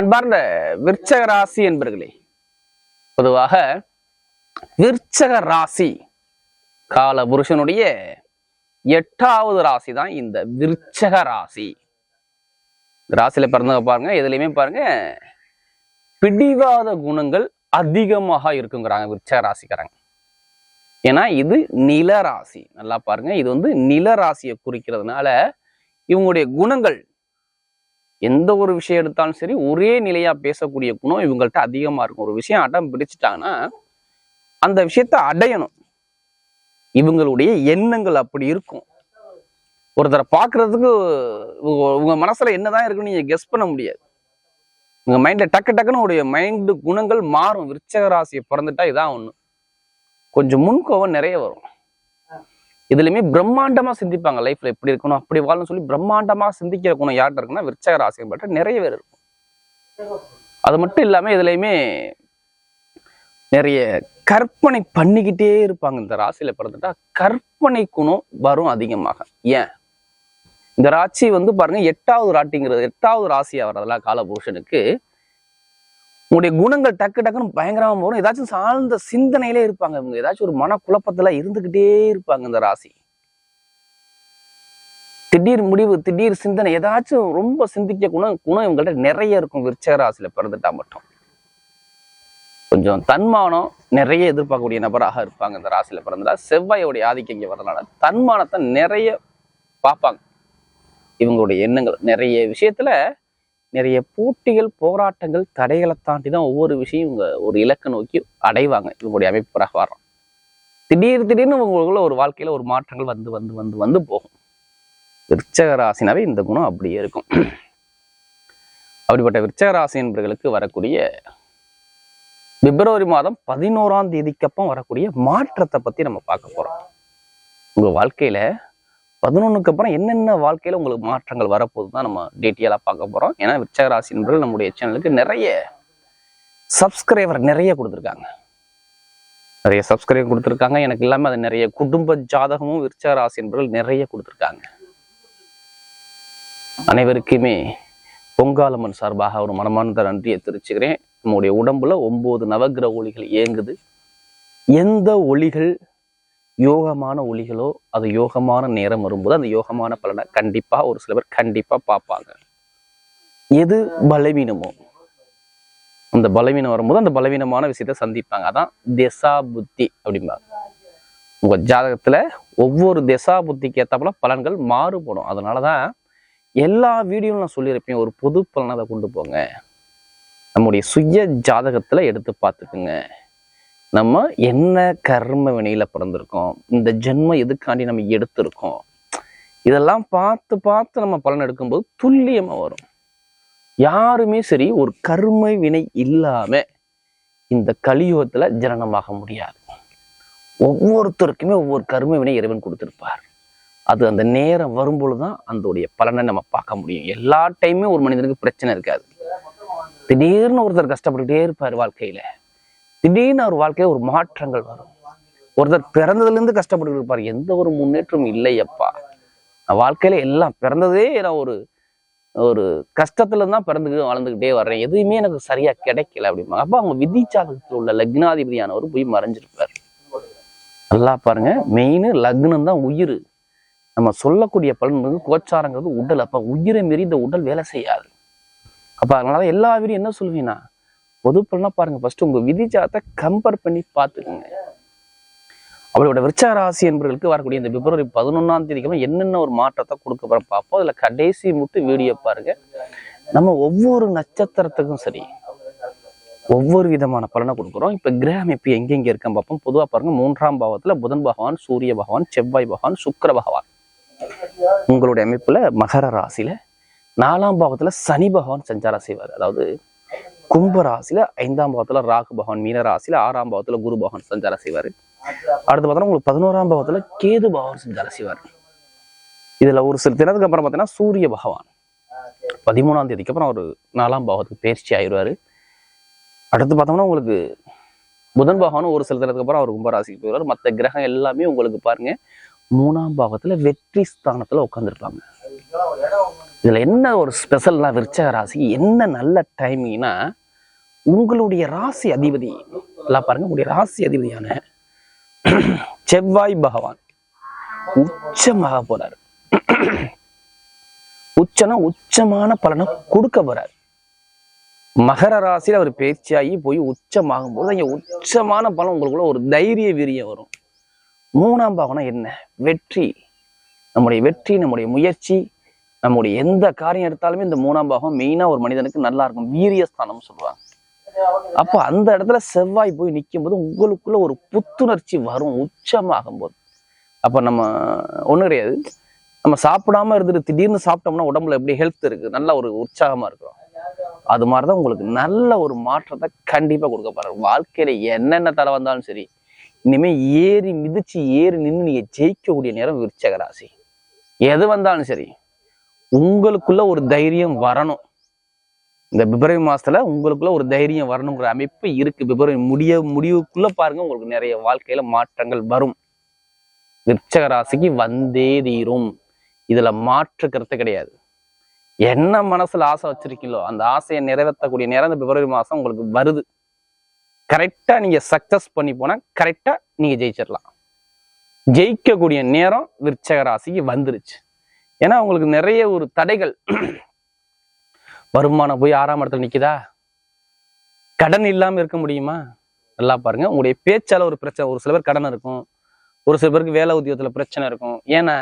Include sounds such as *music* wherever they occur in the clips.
அன்பார்ந்த விற்சக ராசி என்பர்களே பொதுவாக விற்சக ராசி கால புருஷனுடைய எட்டாவது ராசி தான் இந்த விற்சக ராசி. ராசியில பிறந்தவங்க பாருங்க எதுலையுமே பாருங்க பிடிவாத குணங்கள் அதிகமாக இருக்குங்கிறாங்க விற்சக ராசிக்காரங்க. ஏன்னா இது நில ராசி. நல்லா பாருங்க இது வந்து நில ராசியை குறிக்கிறதுனால இவங்களுடைய குணங்கள் எந்த ஒரு விஷயம் எடுத்தாலும் சரி ஒரே நிலையாக பேசக்கூடிய குணம் இவங்கள்ட்ட அதிகமாக இருக்கும். ஒரு விஷயம் அடம் பிடிச்சிட்டாங்கன்னா அந்த விஷயத்த அடையணும். இவங்களுடைய எண்ணங்கள் அப்படி இருக்கும். ஒருத்தரை பார்க்கறதுக்கு உங்க- உங்க மனசுல என்னதான் இருக்குன்னு நீங்க கெஸ் பண்ண முடியாது. உங்க மைண்ட்ல டக்கு டக்குன்னு உடைய மைண்டு குணங்கள் மாறும். விருச்சக ராசியை பிறந்துட்டா இதான் ஒண்ணு. கொஞ்சம் முன்கோவம் நிறைய வரும். இதுலயுமே பிரம்மாண்டமா சிந்திப்பாங்க லைஃப்பில் எப்படி இருக்கணும் அப்படி வாழணும் சொல்லி பிரம்மாண்டமா சிந்திக்கிற குணம் யார்கிட்ட இருக்குன்னா விருச்சக ராசி பட்ட நிறைய பேர் இருக்கும். அது மட்டும் இல்லாம இதுலயுமே நிறைய கற்பனை பண்ணிக்கிட்டே இருப்பாங்க. இந்த ராசியில் பிறந்துட்டா கற்பனை குணம் வரும் அதிகமாக. ஏன்? இந்த ராசி வந்து பாருங்க எட்டாவது ராட்டிங்கிறது எட்டாவது ராசியா வர்றதுல காலபுருஷனுக்கு உங்களுடைய குணங்கள் டக்கு டக்குன்னு பயங்கரமா வரும். ஏதாச்சும் சார்ந்த சிந்தனையிலே இருப்பாங்க இவங்க. ஏதாச்சும் ஒரு மன குழப்பத்துல இருந்துகிட்டே இருப்பாங்க இந்த ராசி. திடீர் முடிவு திடீர் சிந்தனை ஏதாச்சும் ரொம்ப சிந்திக்க குணம் குணம் இவங்கள்ட்ட நிறைய இருக்கும். விருச்சக ராசியில பிறந்துட்டா மட்டும். கொஞ்சம் தன்மானம் நிறைய எதிர்பார்க்கக்கூடிய நபராக இருப்பாங்க இந்த ராசியில பிறந்தா செவ்வாயோடைய ஆதிக்கம் இங்கே வரதுனால தன்மானத்தை நிறைய பார்ப்பாங்க. இவங்களுடைய எண்ணங்கள் நிறைய விஷயத்துல நிறைய போட்டிகள் போராட்டங்கள் தடைகளை தாண்டி தான் ஒவ்வொரு விஷயம் இவங்க ஒரு இலக்கை நோக்கி அடைவாங்க. இவங்களுடைய அமைப்பு பிரகாரம் திடீர் திடீர்னு உங்களுக்குள்ள ஒரு வாழ்க்கையில ஒரு மாற்றங்கள் வந்து வந்து வந்து வந்து போகும். விருச்சக ராசினாவே இந்த குணம் அப்படியே இருக்கும். அப்படிப்பட்ட விருச்சக ராசி என்பவர்களுக்கு வரக்கூடிய பிப்ரவரி மாதம் பதினோராம் தேதிக்கு அப்புறம் வரக்கூடிய மாற்றத்தை பத்தி நம்ம பார்க்க போறோம். உங்க வாழ்க்கையில பதினொன்றுக்கு அப்புறம் என்னென்ன வாழ்க்கையில் உங்களுக்கு மாற்றங்கள் வரப்போகுது தான் நம்ம டீட்டெயிலாக பார்க்க போகிறோம் ஏன்னா விருச்சக ராசி நம்முடைய சேனலுக்கு நிறைய சப்ஸ்கிரைபர் நிறைய கொடுத்துருக்காங்க. நிறைய சப்ஸ்கிரைப் கொடுத்துருக்காங்க. எனக்கு இல்லாமல் அது நிறைய குடும்ப ஜாதகமும் விருச்சகராசி என்பவர்கள் நிறைய கொடுத்துருக்காங்க. அனைவருக்குமே பொங்காலம்மன் சார்பாக ஒரு மனமார்ந்த நன்றியை தெரிவிச்சுக்கிறேன். நம்முடைய உடம்புல ஒம்பது நவகிரக ஒளிகள் இயங்குது. எந்த ஒளிகள் யோகமான ஒளிகளோ அது யோகமான நேரம் வரும்போது அந்த யோகமான பலனை கண்டிப்பாக ஒரு சில பேர் கண்டிப்பாக பார்ப்பாங்க. எது பலவீனமோ அந்த பலவீனம் வரும்போது அந்த பலவீனமான விஷயத்தை சந்திப்பாங்க. அதான் திசா புத்தி அப்படிம்பாங்க. உங்க ஜாதகத்துல ஒவ்வொரு திசா புத்திக்கு ஏத்தாப்புல பலன்கள் மாறுபடும். அதனாலதான் எல்லா வீடியோவும் நான் சொல்லியிருப்பேன். ஒரு பொது பலனை அதை கொண்டு போங்க. நம்முடைய சுய ஜாதகத்துல எடுத்து பார்த்துக்குங்க. நம்ம என்ன கர்ம வினையில பிறந்திருக்கோம்? இந்த ஜென்மம் எதுக்காண்டி நம்ம எடுத்திருக்கோம்? இதெல்லாம் பார்த்து பார்த்து நம்ம பலன் எடுக்கும்போது துல்லியமா வரும். யாருமே சரி ஒரு கர்ம வினை இல்லாம இந்த கலியுகத்துல ஜனனமாக முடியாது. ஒவ்வொருத்தருக்குமே ஒவ்வொரு கர்ம வினை இறைவன் கொடுத்திருப்பார். அது அந்த நேரம் வரும்பொழுதுதான் அதோடைய பலனை நம்ம பார்க்க முடியும். எல்லா டைமே ஒரு மனிதனுக்கு பிரச்சனை இருக்காது. திடீர்னு ஒருத்தர் கஷ்டப்பட்டுட்டே இருப்பார் வாழ்க்கையில. திடீர்னு அவர் வாழ்க்கையில ஒரு மாற்றங்கள் வரும். ஒருத்தர் பிறந்ததுலேருந்து கஷ்டப்பட்டு இருப்பார். எந்த ஒரு முன்னேற்றமும் இல்லையப்பா நான் வாழ்க்கையில எல்லாம் பிறந்ததே நான் ஒரு ஒரு கஷ்டத்துல தான் பிறந்துக்கிட்டு வளர்ந்துக்கிட்டே வர்றேன். எதுவுமே எனக்கு சரியா கிடைக்கல அப்படிம்பாங்க. அப்போ அவங்க விதிச்சாதகத்தில் உள்ள லக்னாதிபதியானவர் போய் மறைஞ்சிருப்பார். நல்லா பாருங்க. மெயின் லக்னம் தான் உயிர். நம்ம சொல்லக்கூடிய பலன் வந்து கோச்சாரங்கிறது உடல். அப்ப உயிரை மீறி இந்த உடல் வேலை செய்யாது. அப்ப அதனால எல்லா வீடும் என்ன சொல்லுவீங்கன்னா பொது பாருங்க ஃபர்ஸ்ட் உங்க விதிஜாத்தை கம்பேர் பண்ணி பார்த்துக்கோங்க. அவளோட விருச்சக ராசி என்பவர்களுக்கு வரக்கூடிய இந்த பிப்ரவரி பதினொன்னாம் தேதிக்கு என்னென்ன ஒரு மாற்றத்தை கொடுக்க போறோம் பார்ப்போம். அதுல கடைசி முட்டு வீடியோ பாருங்க. நம்ம ஒவ்வொரு நட்சத்திரத்துக்கும் சரி ஒவ்வொரு விதமான பலனை கொடுக்குறோம். இப்ப கிரக அமைப்பு எங்க இருக்கேன் பார்ப்போம். பொதுவா பாருங்க மூன்றாம் பாவத்துல புதன் பகவான் சூரிய பகவான் செவ்வாய் பகவான் சுக்கர பகவான். உங்களுடைய அமைப்புல மகர ராசியில நாலாம் பாவத்துல சனி பகவான் சஞ்சாரம் செய்வார். அதாவது கும்பராசியில் ஐந்தாம் பாவத்துல ராகு பகவான் மீன ராசியில ஆறாம் பாவத்துல குரு பகவான் சஞ்சாரம் செய்வார். அடுத்து பார்த்தோன்னா உங்களுக்கு பதினோராம் பாவத்தில் கேது பகவான் சஞ்சாரம் செய்வார். இதுல ஒரு சில தினத்துக்கு அப்புறம் பார்த்தீங்கன்னா சூரிய பகவான். பதிமூணாம் தேதிக்கு அப்புறம் அவர் நாலாம் பாவத்துக்கு பயிற்சி ஆயிடுவார். அடுத்து பார்த்தோம்னா உங்களுக்கு புதன் பகவானும் ஒரு சில தினத்துக்கு அப்புறம் அவர் கும்பராசிக்கு போயிடுவார். மற்ற கிரகம் எல்லாமே உங்களுக்கு பாருங்க மூணாம் பாவத்துல வெற்றி ஸ்தானத்துல உட்காந்துருப்பாங்க இதுல என்ன ஒரு ஸ்பெஷல்னா விருச்சக ராசிக்கு என்ன நல்ல டைமிங்னா உங்களுடைய ராசி அதிபதி எல்லாம் பாருங்க உங்களுடைய ராசி அதிபதியான செவ்வாய் பகவான் உச்சமாக போறாரு. உச்சனா உச்சமான பலனை கொடுக்க போறாரு. மகர ராசியில் அவர் பேச்சாகி போய் உச்சமாகும் போது அங்கே உச்சமான பலம் உங்களுக்குள்ள ஒரு தைரிய வீரியம் வரும். மூணாம் பாவம்னா என்ன? வெற்றி. நம்முடைய வெற்றி நம்முடைய முயற்சி நம்முடைய எந்த காரியம் எடுத்தாலுமே இந்த மூணாம் பாகம் மெயினாக ஒரு மனிதனுக்கு நல்லா இருக்கும். வீரியஸ்தானம் சொல்லுவாங்க. அப்போ அந்த இடத்துல செவ்வாய் போய் நிற்கும் போது உங்களுக்குள்ள ஒரு புத்துணர்ச்சி வரும் உச்சமாகும் போது அப்போ நம்ம ஒன்றும் கிடையாது. நம்ம சாப்பிடாம இருந்துட்டு திடீர்னு சாப்பிட்டோம்னா உடம்புல எப்படி ஹெல்த் இருக்கு? நல்ல ஒரு உற்சாகமா இருக்கிறோம். அது மாதிரிதான் உங்களுக்கு நல்ல ஒரு மாற்றத்தை கண்டிப்பா கொடுக்க போறாரு. வாழ்க்கையில என்னென்ன தலை வந்தாலும் சரி இனிமே ஏறி மிதிச்சு ஏறி நின்று நீங்க ஜெயிக்கக்கூடிய நேரம் விருச்சக ராசி. எது வந்தாலும் சரி உங்களுக்குள்ள ஒரு தைரியம் வரணும். இந்த பிப்ரவரி மாசத்துல உங்களுக்குள்ள ஒரு தைரியம் வரணுங்கிற அமைப்பு இருக்கு. பிப்ரவரி முடிய முடிவுக்குள்ள பாருங்க உங்களுக்கு நிறைய வாழ்க்கையில மாற்றங்கள் வரும். விருச்சக ராசிக்கு வந்தே தீரும். இதுல மாற்று கருத்து கிடையாது. என்ன மனசுல ஆசை வச்சிருக்கீங்களோ அந்த ஆசையை நிறைவேற்றக்கூடிய நேரம் இந்த பிப்ரவரி மாதம் உங்களுக்கு வருது. கரெக்டாக நீங்க சக்ஸஸ் பண்ணி போனால் கரெக்டாக நீங்க ஜெயிச்சிடலாம். ஜெயிக்கக்கூடிய நேரம் விருச்சக ராசிக்கு வந்துருச்சு. ஏன்னா உங்களுக்கு நிறைய ஒரு தடைகள். வருமானம் போய் ஆறாம் இடத்துல நிற்குதா கடன் இல்லாம இருக்க முடியுமா? நல்லா பாருங்க. உங்களுடைய பேச்சால ஒரு பிரச்சனை ஒரு சில பேர் கடன் இருக்கும். ஒரு சில பேருக்கு வேலை உத்தியோகத்தில் பிரச்சனை இருக்கும். ஏன்னா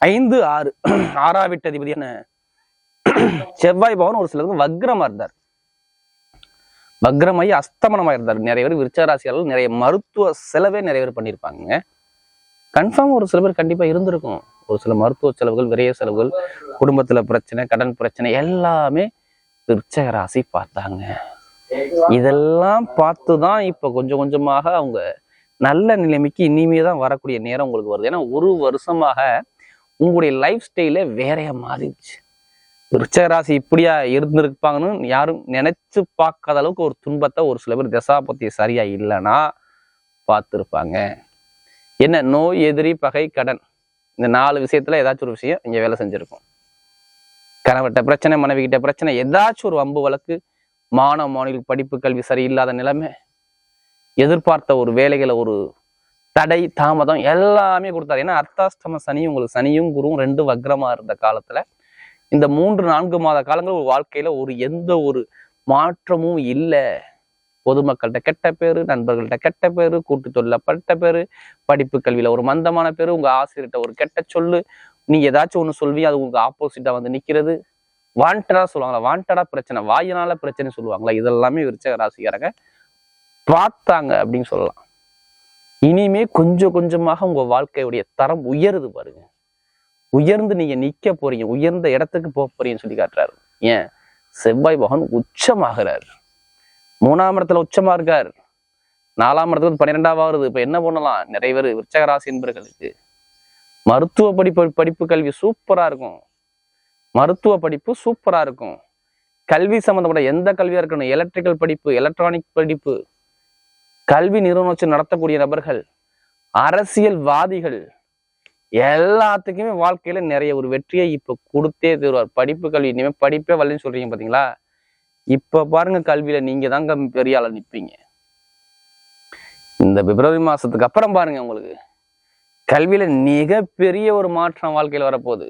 ஐந்து ஆறு *clears throat* ஆறா வீட்டு அதிபதியான செவ்வாய் பவன் ஒரு சிலருக்கு வக்ரமா இருந்தார். வக்ரமாயி அஸ்தமனமா இருந்தார். நிறைய பேர் விருச்சராசியாளர்கள் நிறைய மருத்துவ செலவே நிறைய பேர் பண்ணியிருப்பாங்க கன்ஃபார்ம் ஒரு சில பேர் கண்டிப்பா இருந்திருக்கும். ஒரு சில மருத்துவ செலவுகள் விரைய செலவுகள் குடும்பத்துல பிரச்சனை கடன் பிரச்சனை எல்லாமே விருச்சக ராசி பார்த்தாங்க. இதெல்லாம் பார்த்து தான் இப்போ கொஞ்சம் கொஞ்சமாக அவங்க நல்ல நிலைமைக்கு இனிமே தான் வரக்கூடிய நேரம் உங்களுக்கு வருது. ஏன்னா ஒரு வருஷமாக உங்களுடைய லைஃப் ஸ்டைலே வேறையா மாறிடுச்சு. விருச்சக ராசி இப்படியா இருந்திருப்பாங்கன்னு யாரும் நினைச்சு பார்க்காத அளவுக்கு ஒரு துன்பத்தை ஒரு சில பேர் தசாபத்தி சரியா இல்லைன்னா பார்த்துருப்பாங்க. என்ன? நோய் எதிரி பகை கடன். இந்த நாலு விஷயத்துல ஏதாச்சும் ஒரு விஷயம் இங்கே வேலை செஞ்சுருக்கும். கணவர்கிட்ட பிரச்சனை மனைவிக்கிட்ட பிரச்சனை ஏதாச்சும் ஒரு வம்பு வழக்கு மாணவ மாணவிகள் படிப்பு கல்வி சரியில்லாத நிலைமை எதிர்பார்த்த ஒரு வேலைகளை ஒரு தடை தாமதம் எல்லாமே கொடுத்தாரு. ஏன்னா அர்த்தாஷ்டம சனி உங்களுக்கு சனியும் குருவும் ரெண்டு வக்ரமா இருந்த காலத்துல இந்த மூன்று நான்கு மாத காலங்கள் ஒரு வாழ்க்கையில ஒரு எந்த ஒரு மாற்றமும் இல்லை. பொதுமக்கள்கிட்ட கெட்ட பேரு நண்பர்கள்ட்ட கெட்ட பேரு கூட்டு தொழில பட்ட பேரு படிப்பு கல்வியில ஒரு மந்தமான பேரு உங்க ஆசிரியர்கிட்ட ஒரு கெட்ட சொல்லு. நீ ஏதாச்சும் ஒண்ணு சொல்வி அது உங்க ஆப்போசிட்டா வந்து நிக்கிறது. வாண்டடா சொல்லுவாங்களா? வாண்டடா பிரச்சனை வாயினால பிரச்சனை சொல்லுவாங்களா? இதெல்லாமே விருச்சக ராசிக்காரங்க பார்த்தாங்க அப்படின்னு சொல்லலாம். இனிமே கொஞ்சம் கொஞ்சமாக உங்க வாழ்க்கையுடைய தரம் உயருது பாருங்க. உயர்ந்து நீங்க நிக்க போறீங்க உயர்ந்த இடத்துக்கு போக போறீங்கன்னு சொல்லி காட்டுறாரு. ஏன்? செவ்வாய் பகவான் உச்சமாகிறார். மூணாம் இடத்துல உச்சமா இருக்கார். நாலாம் இடத்துல பன்னிரெண்டாவது வருது இப்ப என்ன பண்ணலாம்? நிறைய பேர் விருச்சகராசி என்பர்களுக்கு. மருத்துவ படிப்பு படிப்பு கல்வி சூப்பரா இருக்கும். மருத்துவ படிப்பு சூப்பரா இருக்கும். கல்வி சம்மந்தப்பட்ட எந்த கல்வியா இருக்கணும் எலக்ட்ரிக்கல் படிப்பு எலக்ட்ரானிக் படிப்பு கல்வி நிறுவனம் வச்சு நடத்தக்கூடிய நபர்கள் அரசியல்வாதிகள் எல்லாத்துக்குமே வாழ்க்கையில நிறைய ஒரு வெற்றியை இப்ப கொடுத்தே தருவார். படிப்பு கல்வி இனிமேல் படிப்பே வரலன்னு சொல்றீங்க பாத்தீங்களா? இப்போ பாருங்க கல்வியில் நீங்கள் தாங்க பெரிய ஆளாக நிற்பீங்க இந்த பிப்ரவரி மாதத்துக்கு அப்புறம் பாருங்க உங்களுக்கு. கல்வியில் மிகப்பெரிய ஒரு மாற்றம் வாழ்க்கையில் வரப்போகுது.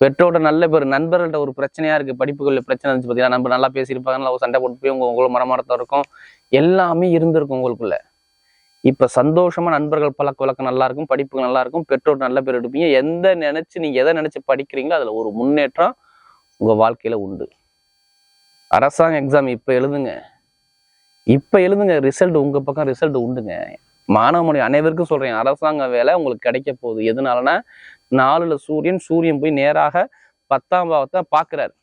பெற்றோட நல்ல பேர் நண்பர்கள்ட்ட ஒரு பிரச்சனையா இருக்கு. படிப்புகளில் பிரச்சனை இருந்துச்சு பார்த்தீங்கன்னா நம்ம நல்லா பேசியிருப்பாங்க நல்லா சண்டை போட்டு போய் உங்க உங்களோட மரமரத்தம் இருக்கும். எல்லாமே இருந்திருக்கும் உங்களுக்குள்ள. இப்ப சந்தோஷமா நண்பர்கள் பழக்க வழக்கம் நல்லா இருக்கும் படிப்பு நல்லா இருக்கும் பெற்றோர் நல்ல பேர் எடுப்பீங்க. எந்த நினைச்சு நீங்க எதை நினைச்சு படிக்கிறீங்களோ அதுல ஒரு முன்னேற்றம் உங்க வாழ்க்கையில உண்டு. அரசாங்க எக்ஸாம் இப்போ எழுதுங்க. இப்போ எழுதுங்க ரிசல்ட் உங்கள் பக்கம் ரிசல்ட் உண்டுங்க. மாணவமணி அனைவருக்கும் சொல்கிறேன் அரசாங்க வேலை உங்களுக்கு கிடைக்க போகுது. எதனாலனா நாலுல சூரியன் சூரியன் போய் நேராக பத்தாம் பாவத்தை பார்க்குறாரு.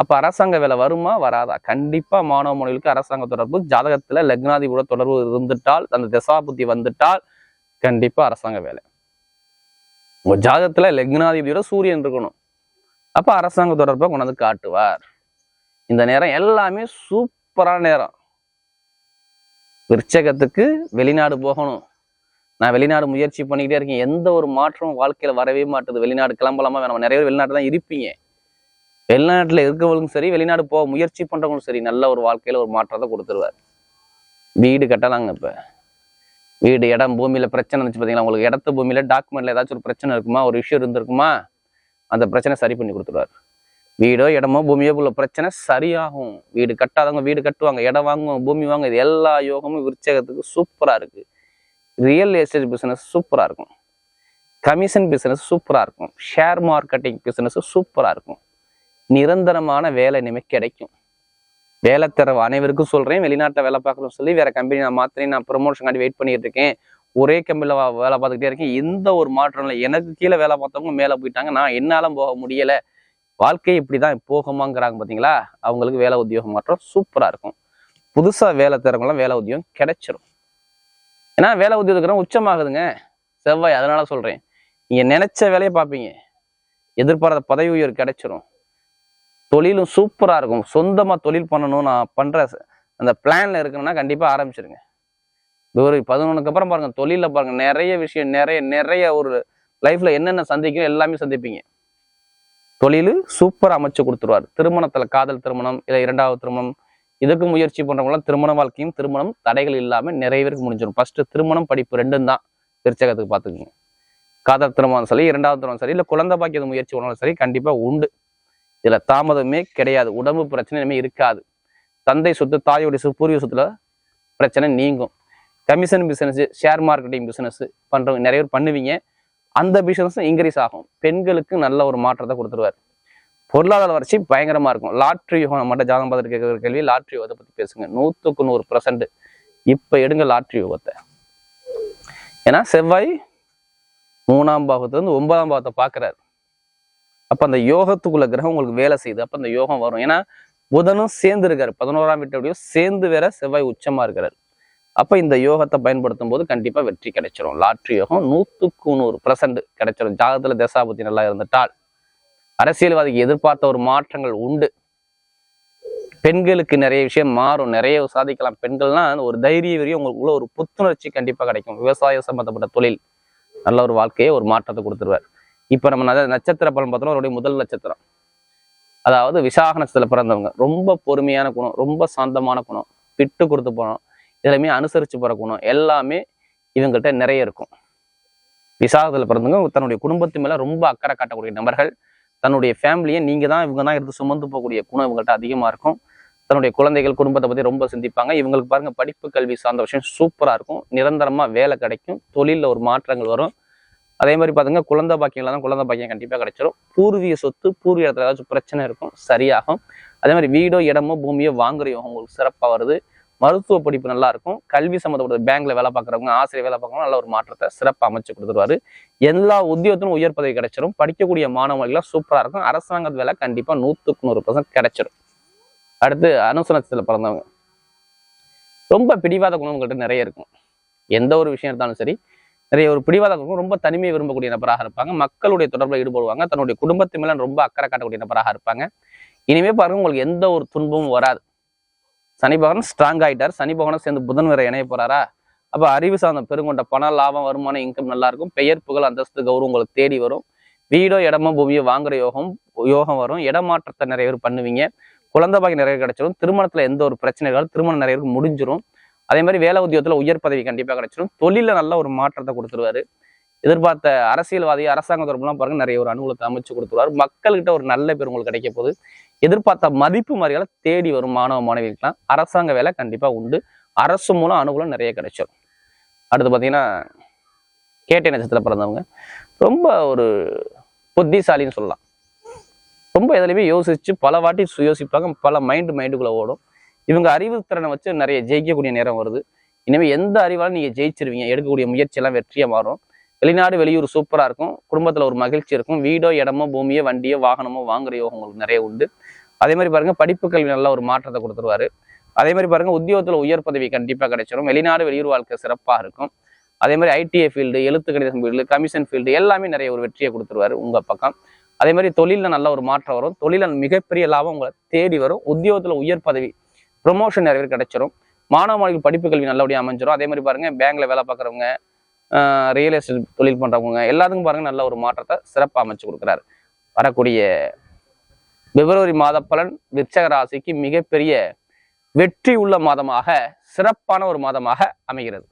அப்போ அரசாங்க வேலை வருமா வராதா? கண்டிப்பாக மாணவ மாணவிகளுக்கு அரசாங்க தொடர்பு. ஜாதகத்தில் லக்னாதிபதியோட தொடர்பு இருந்துட்டால் அந்த தசாபுத்தி வந்துட்டால் கண்டிப்பாக அரசாங்க வேலை. உங்கள் ஜாதகத்தில் லக்னாதிபதியோட சூரியன் இருக்கணும். அப்போ அரசாங்க தொடர்பை கொண்டாந்து காட்டுவார். இந்த நேரம் எல்லாமே சூப்பரான நேரம். விருச்சகத்துக்கு வெளிநாடு போகணும். நான் வெளிநாடு முயற்சி பண்ணிக்கிட்டே இருக்கேன். எந்த ஒரு மாற்றமும் வாழ்க்கையில் வரவே மாட்டுது. வெளிநாடு கிளம்பலாமா வேணாம்? நிறைய பேர் வெளிநாட்டு தான் இருப்பீங்க. வெளிநாட்டில் இருக்கவங்களுக்கும் சரி வெளிநாடு போக முயற்சி பண்ணுறவங்களும் சரி நல்ல ஒரு வாழ்க்கையில் ஒரு மாற்றத்தை கொடுத்துருவார். வீடு கட்டலாங்க இப்போ. வீடு இடம் பூமியில் பிரச்சனை இருந்துச்சு பார்த்தீங்களா உங்களுக்கு இடத்த பூமியில் டாக்குமெண்ட்டில் ஏதாச்சும் ஒரு பிரச்சனை இருக்குமா? ஒரு இஷ்யூ இருந்திருக்குமா? அந்த பிரச்சனை சரி பண்ணி கொடுத்துருவார். வீடோ இடமோ பூமியோ உள்ள பிரச்சனை சரியாகும். வீடு கட்டாதவங்க வீடு கட்டுவாங்க இடம் வாங்குவாங்க பூமி வாங்க இது எல்லா யோகமும் விருச்சகத்துக்கு சூப்பராக இருக்கு. ரியல் எஸ்டேட் பிஸ்னஸ் சூப்பராக இருக்கும். கமிஷன் பிஸ்னஸ் சூப்பராக இருக்கும். ஷேர் மார்க்கெட்டிங் பிஸ்னஸ் சூப்பராக இருக்கும். நிரந்தரமான வேலை இனிமே கிடைக்கும். வேலை தர அனைவருக்கும் சொல்கிறேன் வெளிநாட்டில் வேலை பார்க்கணும்னு சொல்லி வேற கம்பெனி நான் மாத்திரையும் நான் ப்ரொமோஷன் வெயிட் பண்ணிட்டு இருக்கேன். ஒரே கம்பெனியில் வேலை பார்த்துக்கிட்டே இருக்கேன். எந்த ஒரு மாற்றம் இல்லை. எனக்கு கீழே வேலை பார்த்தவங்க மேலே போயிட்டாங்க. நான் என்னாலும் போக முடியலை. வாழ்க்கை இப்படிதான் போகுமாங்கிறாங்க பார்த்தீங்களா அவங்களுக்கு வேலை உத்தியோகம் மாற்றம் சூப்பராக இருக்கும். புதுசாக வேலை தரவங்களாம் வேலை உத்தியோகம் கிடைச்சிரும். ஏன்னா வேலை உத்தியோகம் உச்சமாகுதுங்க. செவ்வாய் அதனால சொல்கிறேன் நீங்கள் நினச்ச வேலையை பார்ப்பீங்க. எதிர்பாராத பதவி உயர் கிடைச்சிரும். தொழிலும் சூப்பராக இருக்கும். சொந்தமாக தொழில் பண்ணணும் நான் பண்ணுற அந்த பிளானில் இருக்கணும்னா கண்டிப்பாக ஆரம்பிச்சிருங்க. ஒரு பதினொன்றுக்கு அப்புறம் பாருங்கள் தொழிலில் பாருங்கள் நிறைய விஷயம் நிறைய நிறைய ஒரு லைஃப்பில் என்னென்ன சந்திக்கணும் எல்லாமே சந்திப்பீங்க. தொழில் சூப்பர் அமைச்சு கொடுத்துருவார். திருமணத்துல காதல் திருமணம் இல்லை இரண்டாவது திருமணம் இதுக்கு முயற்சி பண்றவங்களாம் திருமண வாழ்க்கையும் திருமணம் தடைகள் இல்லாமல் நிறைய பேருக்கு முடிஞ்சிடும் ஃபர்ஸ்ட் திருமணம் படிப்பு ரெண்டும் தான் திருச்சகத்துக்கு பார்த்துக்குங்க. காதல் திருமணம் சரி இரண்டாவது திருமணம் சரி இல்லை குழந்தை பாக்கியது முயற்சி பண்ணாலும் சரி கண்டிப்பா உண்டு. இதுல தாமதமே கிடையாது. உடம்பு பிரச்சனை இனிமே இருக்காது. தந்தை சொத்து தாயோடைய சொத்து பூர்வீக சொத்துல பிரச்சனை நீங்கும். Commission business share marketing business பண்றவங்க நிறைய பேர் பண்ணுவீங்க. அந்த பிசினஸ் இன்க்ரீஸ் ஆகும். பெண்களுக்கு நல்ல ஒரு மாற்றத்தை கொடுத்துருவார். பொருளாதார வளர்ச்சி பயங்கரமா இருக்கும். லாட்ரி யோகம் மட்டும் ஜாதகம் பார்த்துட்டு கேட்குற கேள்வி லாட்ரி யோகத்தை பத்தி பேசுங்க. நூத்துக்கு நூறு பர்சன்ட் இப்ப எடுங்க லாட்ரி யோகத்தை ஏன்னா செவ்வாய் மூணாம் பாகத்துலேருந்து ஒன்பதாம் பாவத்தை பார்க்கறாரு. அப்ப அந்த யோகத்துக்குள்ள கிரகம் உங்களுக்கு வேலை செய்யுது. அப்போ அந்த யோகம் வரும். ஏன்னா புதனும் சேர்ந்து இருக்காரு. பதினோராம் வீட்டோடையும் சேர்ந்து வேற செவ்வாய் உச்சமா இருக்கிறார். அப்போ இந்த யோகத்தை பயன்படுத்தும் போது கண்டிப்பாக வெற்றி கிடைச்சிடும் லாட்ரி யோகம் நூற்றுக்கு நூறு பர்சன்ட் கிடைச்சிடும் ஜாதகத்தில் தசாபுத்தி நல்லா இருந்துட்டால் அரசியல்வாதிக்கு எதிர்பார்த்த ஒரு மாற்றங்கள் உண்டு. பெண்களுக்கு நிறைய விஷயம் மாறும். நிறைய சாதிக்கலாம். பெண்கள்னா ஒரு தைரிய வரையும் உங்களுக்குள்ள ஒரு புத்துணர்ச்சி கண்டிப்பாக கிடைக்கும். விவசாயம் சம்மந்தப்பட்ட தொழில் நல்ல ஒரு வாழ்க்கையை ஒரு மாற்றத்தை கொடுத்துருவார். இப்ப நம்ம நட்சத்திர பலன் பார்த்தோம்னா அவருடைய முதல் நட்சத்திரம். அதாவது விசாக நட்சத்திரத்தில் பிறந்தவங்க. ரொம்ப பொறுமையான குணம் ரொம்ப சாந்தமான குணம். விட்டு கொடுத்து போனோம். எல்லாமே அனுசரித்து பிறக்கணும். குணம் எல்லாமே இவங்கள்ட்ட நிறைய இருக்கும். விசாகத்தில் பிறந்தவங்க தன்னுடைய குடும்பத்து மேலே ரொம்ப அக்கறை காட்டக்கூடிய நபர்கள். தன்னுடைய ஃபேமிலியை நீங்கள் தான் இவங்க தான் எடுத்து சுமந்து போகக்கூடிய குணம் இவங்கள்ட்ட அதிகமாக இருக்கும். தன்னுடைய குழந்தைகள் குடும்பத்தை பற்றி ரொம்ப சிந்திப்பாங்க. இவங்களுக்கு பாருங்கள் படிப்பு கல்வி சார்ந்த விஷயம் சூப்பராக இருக்கும். நிரந்தரமாக வேலை கிடைக்கும். தொழிலில் ஒரு மாற்றங்கள் வரும். அதே மாதிரி பார்த்துங்க குழந்தை பாக்கியங்கள தான் குழந்தை பாக்கியம் கண்டிப்பாக கிடைச்சிரும். பூர்வீக சொத்து பூர்வீக இடத்துல ஏதாச்சும் பிரச்சனை இருக்கும் சரியாகும். அதே மாதிரி வீடோ இடமோ பூமியோ வாங்குற யோகம் உங்களுக்கு சிறப்பாக வருது. மருத்துவ படிப்பு நல்லா இருக்கும் கல்வி சம்மந்தப்பட்ட பேங்க்ல வேலை பார்க்குறவங்க ஆசிரியர் வேலை பார்க்குறவங்க நல்ல ஒரு மாற்றத்தை சிறப்பாக அமைச்சு கொடுத்துருவாரு. எல்லா உத்தியோகத்திலும் உயர் பதவி கிடைச்சிரும். படிக்கக்கூடிய மாணவர்கள்லாம் சூப்பரா இருக்கும். அரசாங்கத்து வேலை கண்டிப்பா நூத்துக்கு நூறு பர்சன்ட் கிடைச்சிரும். அடுத்து அனுசனத்தில் பிறந்தவங்க. ரொம்ப பிடிவாத குணம் உங்கள்கிட்ட நிறைய இருக்கும். எந்த ஒரு விஷயம் இருந்தாலும் சரி நிறைய ஒரு பிடிவாத குணம் ரொம்ப தனிமை விரும்பக்கூடிய நபராக இருப்பாங்க. மக்களுடைய தொடர்பில் ஈடுபடுவாங்க. தன்னுடைய குடும்பத்து மேல ரொம்ப அக்கறை காட்டக்கூடிய நபராக இருப்பாங்க. இனிமே பாருங்க உங்களுக்கு எந்த ஒரு துன்பமும் வராது. சனி பகவான் ஸ்ட்ராங் ஆயிட்டார். சனி பகவானும் சேர்ந்து புதன் வேற இணைய போறாரா? அப்ப அறிவு சார்ந்த பெருங்கொண்ட பண லாபம் வருமானம் இன்கம் நல்லா இருக்கும் பெயர் புகழ் அந்தஸ்து கௌரவம் உங்களுக்கு தேடி வரும். வீடோ இடமோ பூமியோ வாங்குற யோகம் யோகம் வரும். இடமாற்றத்தை நிறைய பேர் பண்ணுவீங்க. குழந்தை பாக்கி நிறைய கிடைச்சிரும். திருமணத்துல எந்த ஒரு பிரச்சனைகளும் திருமணம் நிறைய பேருக்கு முடிஞ்சிடும் அதே மாதிரி வேலை உத்தியோகத்துல உயர் பதவி கண்டிப்பா கிடைச்சிரும். தொழில நல்ல ஒரு மாற்றத்தை கொடுத்துருவாரு. எதிர்பார்த்த அரசியல்வாதி அரசாங்க தொடர்புலாம் பாருங்க நிறைய ஒரு அனுகூலத்தை அமைச்சு கொடுத்துருவாரு. மக்கள்கிட்ட ஒரு நல்ல பேர் உங்களுக்கு கிடைக்க போகுது. எதிர்பார்த்த மதிப்பு மாதிரிகளை தேடி வரும் மாணவ மாணவிகளுக்கெல்லாம் அரசாங்க வேலை கண்டிப்பா உண்டு. அரசு மூலம் அனுகூலம் நிறைய கிடைச்சிடும் அடுத்து பார்த்தீங்கன்னா கேட்டை நட்சத்திரத்தில் பிறந்தவங்க. ரொம்ப ஒரு புத்திசாலின்னு சொல்லலாம். ரொம்ப எதுலையுமே யோசிச்சு பல வாட்டி சு- யோசிப்பாங்க. பல மைண்டு மைண்டுக்குள்ளே ஓடும். இவங்க அறிவு திறனை வச்சு நிறைய ஜெயிக்கக்கூடிய நேரம் வருது. இனிமேல் எந்த அறிவாலும் நீங்க ஜெயிச்சிருவீங்க? எடுக்கக்கூடிய முயற்சியெல்லாம் வெற்றியாக மாறும். வெளிநாடு வெளியூர் சூப்பரா இருக்கும். குடும்பத்துல ஒரு மகிழ்ச்சி இருக்கும். வீடோ இடமோ பூமியோ வண்டியோ வாகனமோ வாங்குற யோகம் உங்களுக்கு நிறைய உண்டு. அதே மாதிரி பாருங்க படிப்பு கல்வி நல்ல ஒரு மாற்றத்தை கொடுத்துருவாரு. அதே மாதிரி பாருங்க உத்தியோகத்துல உயர் பதவி கண்டிப்பா கிடைச்சிரும். வெளிநாடு வெளியூர் வாழ்க்கை சிறப்பாக இருக்கும். அதே மாதிரி ஐடிஐ ஃபீல்டு எழுத்து கணிதம் ஃபீல்டு கமிஷன் ஃபீல்டு எல்லாமே நிறைய ஒரு வெற்றியை கொடுத்துருவாரு உங்க பக்கம். அதே மாதிரி தொழிலில் நல்ல ஒரு மாற்றம் வரும். தொழிலில் மிகப்பெரிய லாபம் உங்களை தேடி வரும். உத்தியோகத்தில் உயர் பதவி ப்ரொமோஷன் நிறைய பேர் கிடைச்சிரும். மாணவ மாணவிகள் படிப்பு கல்வி நல்லபடியாக அமைஞ்சிரும். அதே மாதிரி பாருங்கள் பேங்க்கில் வேலை பார்க்குறவங்க ரியல் எஸ்டேட் தொழில் பண்ணுறவங்க எல்லாத்துக்கும் பாருங்க நல்ல ஒரு மாற்றத்தை சிறப்பாக அமைச்சு கொடுக்குறாரு. வரக்கூடிய பிப்ரவரி மாத பலன் விருச்சக ராசிக்கு மிகப்பெரிய வெற்றி உள்ள மாதமாக சிறப்பான ஒரு மாதமாக அமைகிறது.